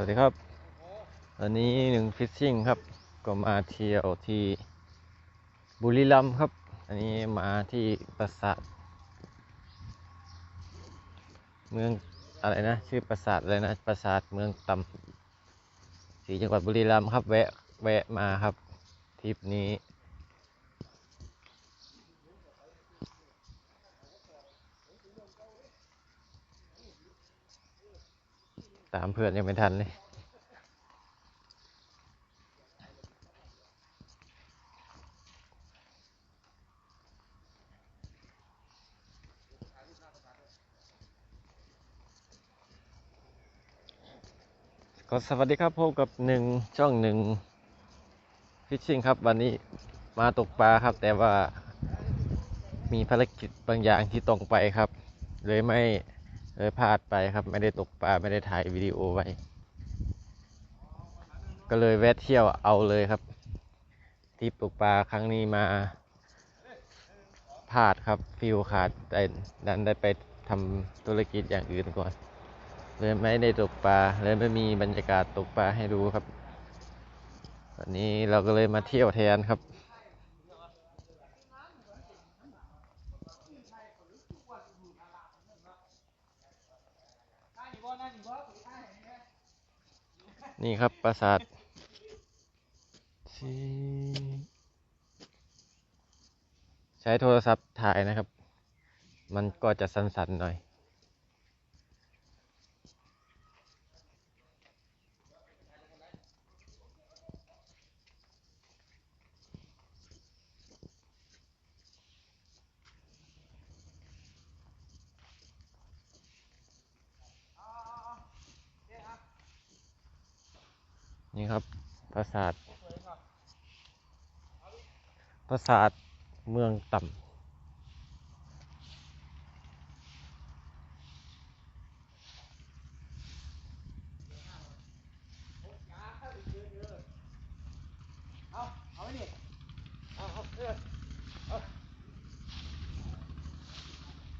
วัสดีครับอันนี้หนึ่งฟิชชิ่งครับ ก็มาเที่ยวที่บุรีรัมย์ครับ อันนี้มาที่ปราสาทเมืองอะไรนะ ชื่อปราสาทอะไรนะ ปราสาทเมืองตำสีจังหวัดบุรีรัมย์ครับ แวะ แวะมาครับทริปนี้ ตามเพื่อนยังไม่ทันเลยก็สวัสดีครับพบกับหนึ่งช่องหนึ่งฟิชชิ่งครับ วันนี้มาตกปลาครับ แต่ว่ามีภารกิจบางอย่างที่ต้องไปครับ เลยไม่ เลยพลาดไปครับ ไม่ได้ตกปลาไม่ได้ถ่ายวิดีโอไว้ ก็เลยแวะเที่ยวเอาเลยครับทริปตกปลาครั้งนี้มาพลาดครับฟิลขาดแต่ดันได้ไปทำธุรกิจอย่างอื่นก่อนเลยไม่ได้ตกปลาเลยไม่มีบรรยากาศตกปลาให้ดูครับวันนี้เราก็เลยมาเที่ยวแทนครับ นี่ครับปราสาทใช้โทรศัพท์ถ่ายนะครับ มันก็จะสั้นๆหน่อย นี่ครับปราสาทปราสาทเมืองต่ำ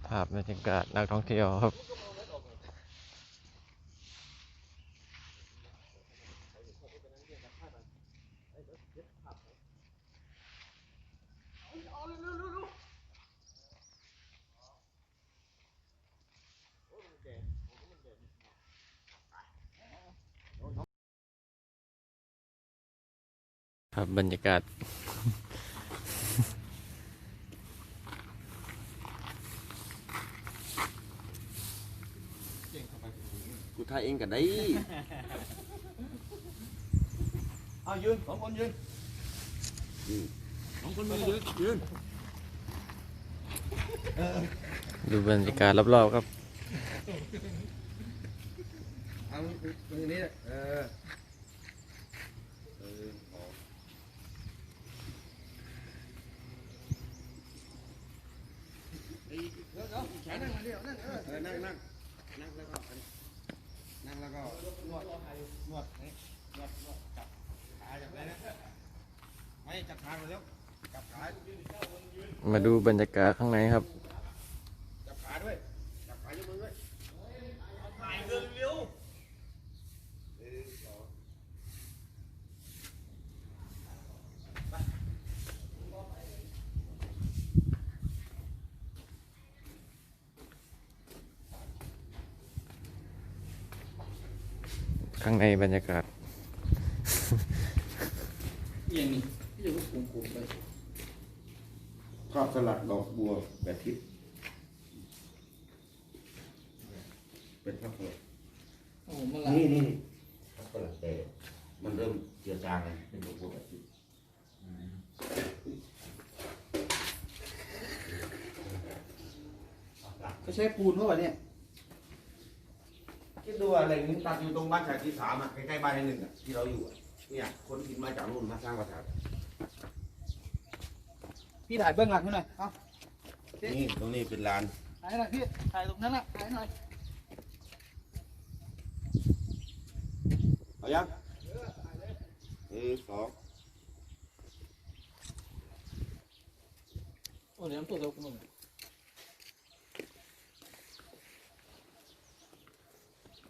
ภาพบรรยากาศนักท่องเที่ยวครับ ครับบรรยากาศ กูถ่ายเองกันได้ เอายืนสองคนยืนสองคนมือยืนยืน ดูบรรยากาศรอบๆครับ เอามือนี้เออเออออกเดี๋ยวเดี๋ยวแขนนั่งมาเดียวนั่งเออเออนั่งนั่งนั่งแล้วก็นั่งแล้วก็นวดนวดนี่นวดนวดจับขาอย่างไรนะไม่จับขาไปแล้วจับขามาดูบรรยากาศข้างในครับขาด้วย จับขายกมือด้วยถ่ายเร็วๆ ข้างในบรรยากาศอย่างนี้ที่จะกลุ่มกลุ่มไปข้าวสลัดดอกบัวแบบทิพย์เป็นข้าวสลัดโอ้มันละนี่นี่ข้าวสลัดแต่มันเริ่มเจือจางเลยเป็นดอกบัวแบบทิพย์เขาใช้ปูนเพราะว่าเนี่ย คิดดูอะไรนี้ตัดอยู่ตรงบ้านชายที่สามอะใกล้ๆบ้านที่หนึ่งอะที่เราอยู่อะเนี่ยคนกินมาจากนู่นมาสร้างปราสาทพี่ถ่ายเบื้องหลังให้หน่อยเอานี่ตรงนี้เป็นลานถ่ายให้หน่อยพี่ ถ่ายตรงนั้นน่ะถ่ายให้หน่อยเอายังเออสองโอ้เดี๋ยวน้ำตัวเราคุณหนุ่มเ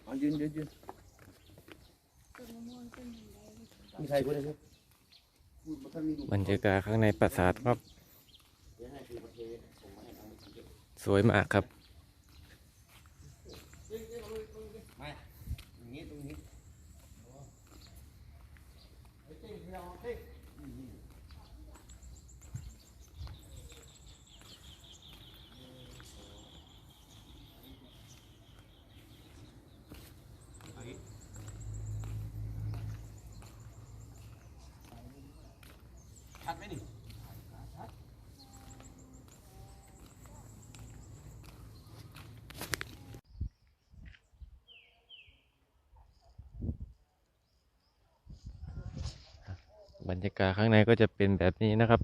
เอายืนยืนยืนมีใครก็ได้ไหมบรรยากาศข้างในปราสาทครับ สวยมากครับ ไม่อย่างนี้ตรงนี้ ชัดไหมนี่บรรยากาศข้างในก็จะเป็นแบบนี้นะครับ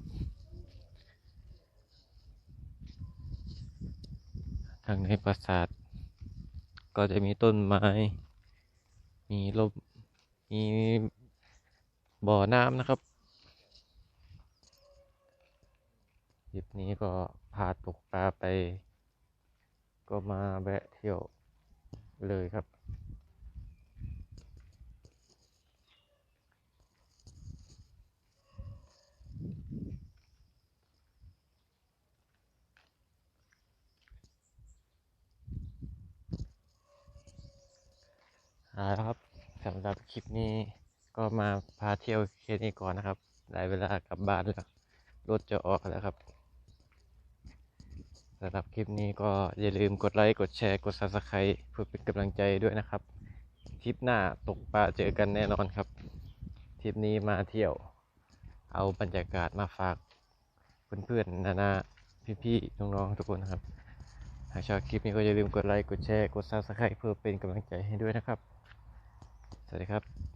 ทางในปราสาท ก็จะมีต้นไม้ มีลมมีบ่อน้ำนะครับค ลิปนี้ก็พาตกปลาไป ก็มาแวะเที่ยวเลยครับ เอาละครับสำหรับคลิปนี้ก็มาพาเที่ยวแค่นี้ก่อนนะครับ ได้เวลากลับบ้านแล้ว รถจะออกแล้วครับำหรับคลิปนี้ก็อย่าลืมกดไลค์กดแชร์กด subscribe เพื่อเป็นกำลังใจด้วยนะครับทริปหน้าตกปลาเจอกันแน่นอนครับทริปนี้มาเที่ยว เอาบรรยากาศมาฝากเพื่อนๆนานาพี่ๆน้องๆทุกคนครับ หากชอบคลิปนี้ก็อย่าลืมกดไลค์กดแชร์กด subscribe เพื่อเป็นกำลังใจให้ด้วยนะครับ สวัสดีครับ